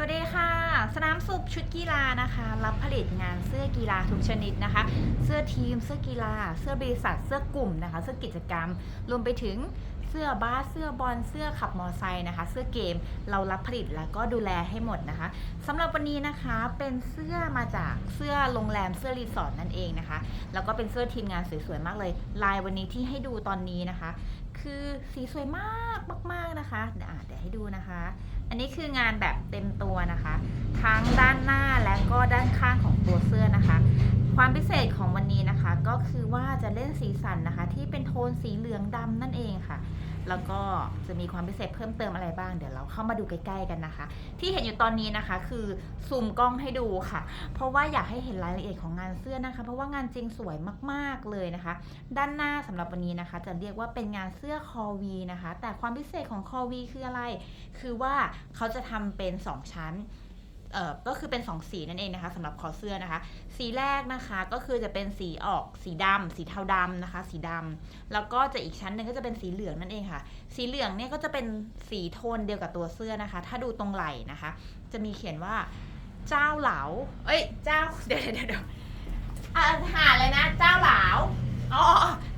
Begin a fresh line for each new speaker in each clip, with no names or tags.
สวัสดีค่ะ สนามสุบชุดกีฬานะคะ รับผลิตงานเสื้อกีฬาทุกชนิดนะคะ เสื้อทีม เสื้อกีฬา เสื้อบริษัท เสื้อกลุ่มนะคะ เสื้อกิจกรรม รวมไปถึง เสื้อบาสเสื้อบอลเสื้อขับมอไซค์นะคะ เสื้อเกมเรารับผลิตแล้วก็ดูแลให้หมดนะคะสำหรับวันนี้นะคะเป็นเสื้อมาจากเสื้อโรงแรมเสื้อรีสอร์ทนั่นเองนะคะ แล้วก็เป็นเสื้อทีมงานสวยๆมากเลย ลายวันนี้ที่ให้ดูตอนนี้นะคะ คือสีสวยมากมากๆนะคะเดี๋ยวอะเดี๋ยวให้ดูนะคะ อันนี้คืองานแบบเต็มตัวนะคะ ทั้งด้านหน้าและก็ด้านข้างของตัวเสื้อนะคะ ความพิเศษของวันนี้นะคะ ก็คือว่าจะเล่นสีสันนะคะ ที่เป็นโทนสีเหลืองดำนั่นเองค่ะ แล้วก็จะมีความพิเศษเพิ่มเติมอะไรบ้างเดี๋ยวเราเข้ามาดูใกล้ๆกันนะคะ ที่เห็นอยู่ตอนนี้นะคะ คือซูมกล้องให้ดูค่ะ เพราะว่าอยากให้เห็นรายละเอียดของงานเสื้อนะคะ เพราะว่างานจริงสวยมากๆเลยนะคะ ด้านหน้าสำหรับวันนี้นะคะ จะเรียกว่าเป็นงานเสื้อคอวีนะคะ แต่ความพิเศษของคอวีคืออะไร คือว่าเขาจะทำเป็น 2 ชั้น ก็คือเป็น 2 สีนั่นเองนะคะสำหรับคอเสื้อนะคะ สีแรกนะคะก็คือจะเป็นสีออกสีดำสีเทาดำนะคะ สีดำแล้วก็จะอีกชั้นหนึ่งก็จะเป็นสีเหลืองนั่นเองค่ะ สีเหลืองเนี่ยก็จะเป็นสีโทนเดียวกับตัวเสื้อนะคะ ถ้าดูตรงไหล่นะคะ จะมีเขียนว่าเจ้าเหลา เอ้ย เจ้า เดี๋ยวเดี๋ยวเดี๋ยวหาเลยนะ เจ้าเหลา อ๋อ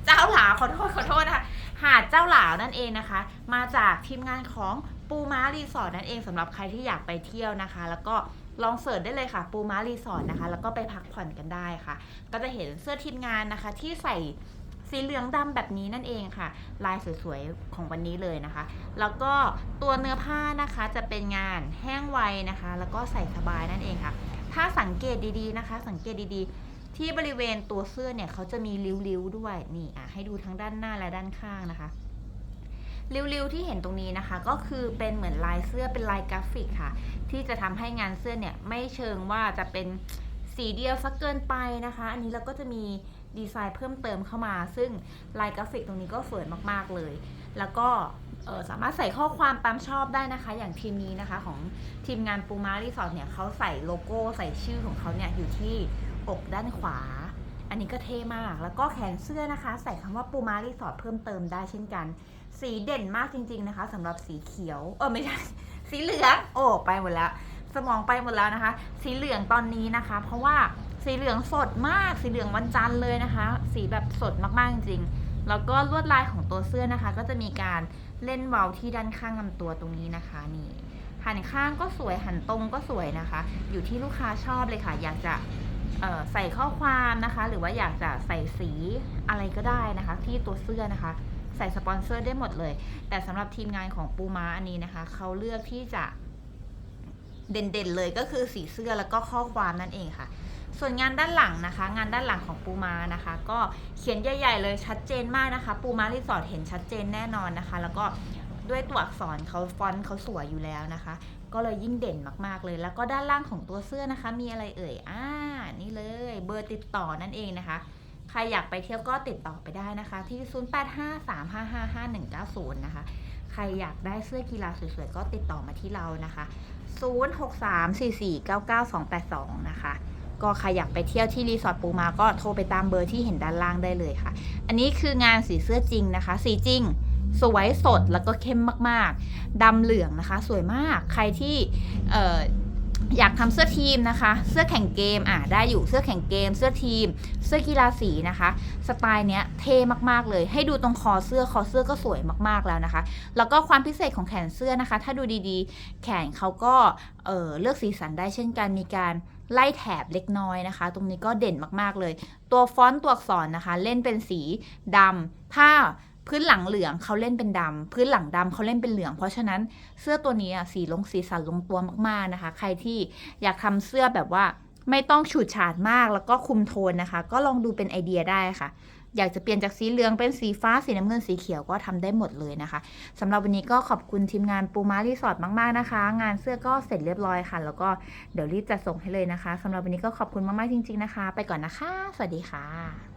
เจ้าเหลาขอโทษขอโทษนะคะหาดเจ้าเหลานั่นเองนะคะ มาจากทีมงานของ ปูม้ารีสอร์ทนั่นเองสำหรับใครที่อยากไปเที่ยวนะคะ แล้วก็ลองเสิร์ชได้เลยค่ะ ปูม้ารีสอร์ทนะคะ แล้วก็ไปพักผ่อนกันได้ค่ะ ก็จะเห็นเสื้อทีมงานนะคะ ที่ใส่สีเหลืองดำแบบนี้นั่นเองค่ะ ลายสวยๆของวันนี้เลยนะคะ แล้วก็ตัวเนื้อผ้านะคะจะเป็นงานแห้งไวนะคะ แล้วก็ใส่สบายนั่นเองค่ะ ถ้าสังเกตดีๆนะคะ สังเกตดีๆ ที่บริเวณตัวเสื้อเนี่ยเขาจะมีริ้วๆด้วยนี่อะให้ดูทั้งด้านหน้าและด้านข้างนะคะ ริ้วๆที่เห็นตรงนี้นะคะ ก็คือเป็นเหมือนลายเสื้อเป็นลายกราฟิกค่ะ ที่จะทำให้งานเสื้อเนี่ยไม่เชิงว่าจะเป็นสีเดียวสักเกินไปนะคะ อันนี้เราก็จะมีดีไซน์เพิ่มเติมเข้ามา ซึ่งลายกราฟิกตรงนี้ก็สวยมากๆเลย แล้วก็สามารถใส่ข้อความตามชอบได้นะคะ อย่างทีมนี้นะคะของทีมงานปูมารีสอร์ทเนี่ยเขาใส่โลโก้ใส่ชื่อของเขาเนี่ยอยู่ที่อกด้านขวา อันนี้ก็เท่มาก แล้วก็แขนเสื้อนะคะ ใส่คำว่าปูมารีสอร์ทเพิ่มเติมได้เช่นกัน สีเด่นมากจริง ๆนะคะสำหรับสีเขียว เออไม่ใช่ สีเหลือง โอ้ไปหมดแล้ว สมองไปหมดแล้วนะคะ สีเหลืองตอนนี้นะคะ เพราะว่าสีเหลืองสดมาก สีเหลืองวันจันทร์เลยนะคะ สีแบบสดมากๆจริงๆ แล้วก็ลวดลายของตัวเสื้อนะคะ ก็จะมีการเล่นเบาที่ด้านข้างลำตัวตรงนี้นะคะนี่หันข้างก็สวยหันตรงก็สวยนะคะ อยู่ที่ลูกค้าชอบเลยค่ะ อยากจะ ใส่ข้อความนะคะ หรือว่าอยากจะใส่สีอะไรก็ได้นะคะ ที่ตัวเสื้อนะคะ ใส่สปอนเซอร์ได้หมดเลย แต่สำหรับทีมงานของปูม้าอันนี้นะคะเขาเลือกที่จะเด่นๆเลยก็คือสีเสื้อแล้วก็ข้อความนั่นเองค่ะ ส่วนงานด้านหลังนะคะ งานด้านหลังของปูม้านะคะ ก็เขียนใหญ่ ๆ เลยชัดเจนมากนะคะ ปูม้ารีสอร์ทเห็นชัดเจนแน่นอนนะคะ แล้วก็ ด้วยตัวอักษรเขาฟอนต์เขาสวยอยู่แล้วนะคะ ก็เลยยิ่งเด่นมากๆเลย แล้วก็ด้านล่างของตัวเสื้อนะคะ มีอะไรเอ่ยอ่านี่เลยเบอร์ติดต่อนั่นเองนะคะ ใครอยากไปเที่ยวก็ติดต่อไปได้นะคะ ที่ 0853555190 นะคะ ใครอยากได้เสื้อกีฬาสวยๆก็ติดต่อมาที่เรานะคะ 0634499282 นะคะก็ใครอยากไปเที่ยวที่รีสอร์ทปูมาก็โทรไปตามเบอร์ที่เห็นด้านล่างได้เลยค่ะ อันนี้คืองานสีเสื้อจริงนะคะ สีจริง สวยสดแล้วก็เข้มมากๆดำเหลืองนะคะ สวยมากใครที่เอ่ออยากทำเสื้อทีมนะคะ เสื้อแข่งเกมอะได้อยู่เสื้อแข่งเกม เสื้อทีม เสื้อกีฬาสีนะคะ สไตล์เนี้ยเท่มากๆเลย ให้ดูตรงคอเสื้อคอเสื้อก็สวยมากๆแล้วนะคะ แล้วก็ความพิเศษของแขนเสื้อนะคะ ถ้าดูดีๆ แขนเขาก็เออเลือกสีสันได้เช่นกันมีการไล่แถบเล็กน้อยนะคะ ตรงนี้ก็เด่นมากๆเลย ตัวฟอนต์ตัวอักษรนะคะ เล่นเป็นสีดำถ้า พื้นหลังเหลืองเขาเล่นเป็นดำพื้นหลังดำเขาเล่นเป็นเหลือง เพราะฉะนั้นเสื้อตัวนี้อะสีลงสีสันลงตัวมากๆนะคะ ใครที่อยากทำเสื้อแบบว่าไม่ต้องฉูดฉาดมากแล้วก็คุมโทนนะคะ ก็ลองดูเป็นไอเดียได้ค่ะ อยากจะเปลี่ยนจากสีเหลืองเป็นสีฟ้าสีน้ำเงินสีเขียวก็ทำได้หมดเลยนะคะสำหรับวันนี้ก็ขอบคุณทีมงานปูมารีสอร์ทมากๆนะคะ งานเสื้อก็เสร็จเรียบร้อยค่ะ แล้วก็เดี๋ยวรีบจะส่งให้เลยนะคะสำหรับวันนี้ก็ขอบคุณมากๆจริง ๆนะคะ ไปก่อนนะคะ สวัสดีค่ะ